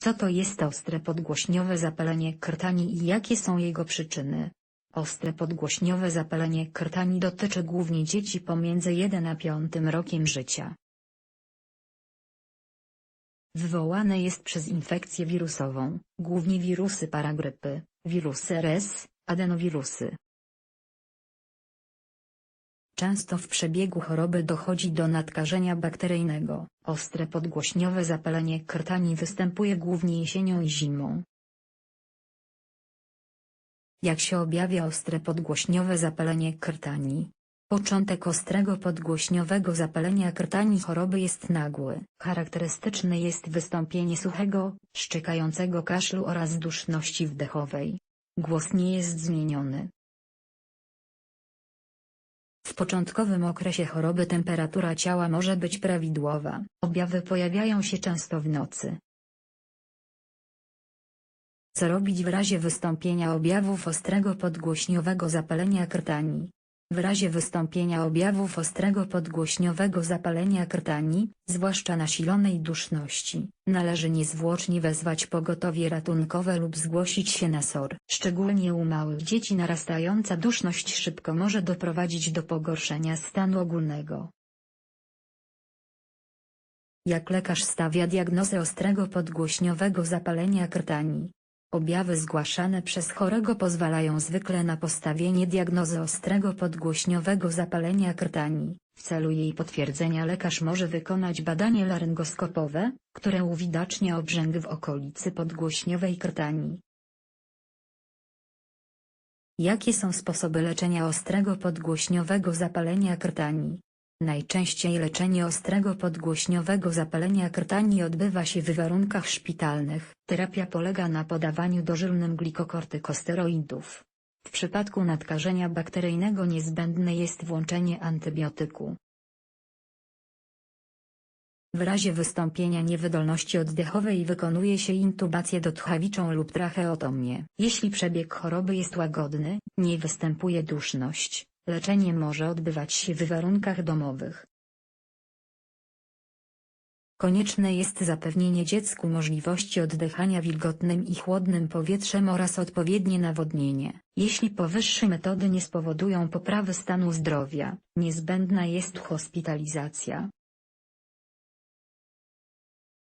Co to jest ostre podgłośniowe zapalenie krtani i jakie są jego przyczyny? Ostre podgłośniowe zapalenie krtani dotyczy głównie dzieci pomiędzy 1 a 5 rokiem życia. Wywołane jest przez infekcję wirusową, głównie wirusy paragrypy, wirusy RS, adenowirusy. Często w przebiegu choroby dochodzi do nadkażenia bakteryjnego. Ostre podgłośniowe zapalenie krtani występuje głównie jesienią i zimą. Jak się objawia ostre podgłośniowe zapalenie krtani? Początek ostrego podgłośniowego zapalenia krtani choroby jest nagły. Charakterystyczne jest wystąpienie suchego, szczekającego kaszlu oraz duszności wdechowej. Głos nie jest zmieniony. Początkowym okresie choroby temperatura ciała może być prawidłowa. Objawy pojawiają się często w nocy. Co robić w razie wystąpienia objawów ostrego podgłośniowego zapalenia krtani? W razie wystąpienia objawów ostrego podgłośniowego zapalenia krtani, zwłaszcza nasilonej duszności, należy niezwłocznie wezwać pogotowie ratunkowe lub zgłosić się na SOR. Szczególnie u małych dzieci narastająca duszność szybko może doprowadzić do pogorszenia stanu ogólnego. Jak lekarz stawia diagnozę ostrego podgłośniowego zapalenia krtani? Objawy zgłaszane przez chorego pozwalają zwykle na postawienie diagnozy ostrego podgłośniowego zapalenia krtani. W celu jej potwierdzenia lekarz może wykonać badanie laryngoskopowe, które uwidacznia obrzęk w okolicy podgłośniowej krtani. Jakie są sposoby leczenia ostrego podgłośniowego zapalenia krtani? Najczęściej leczenie ostrego podgłośniowego zapalenia krtani odbywa się w warunkach szpitalnych. Terapia polega na podawaniu dożylnym glikokortykosteroidów. W przypadku nadkażenia bakteryjnego niezbędne jest włączenie antybiotyku. W razie wystąpienia niewydolności oddechowej wykonuje się intubację dotchawiczą lub tracheotomię. Jeśli przebieg choroby jest łagodny, nie występuje duszność, leczenie może odbywać się w warunkach domowych. Konieczne jest zapewnienie dziecku możliwości oddychania wilgotnym i chłodnym powietrzem oraz odpowiednie nawodnienie. Jeśli powyższe metody nie spowodują poprawy stanu zdrowia, niezbędna jest hospitalizacja.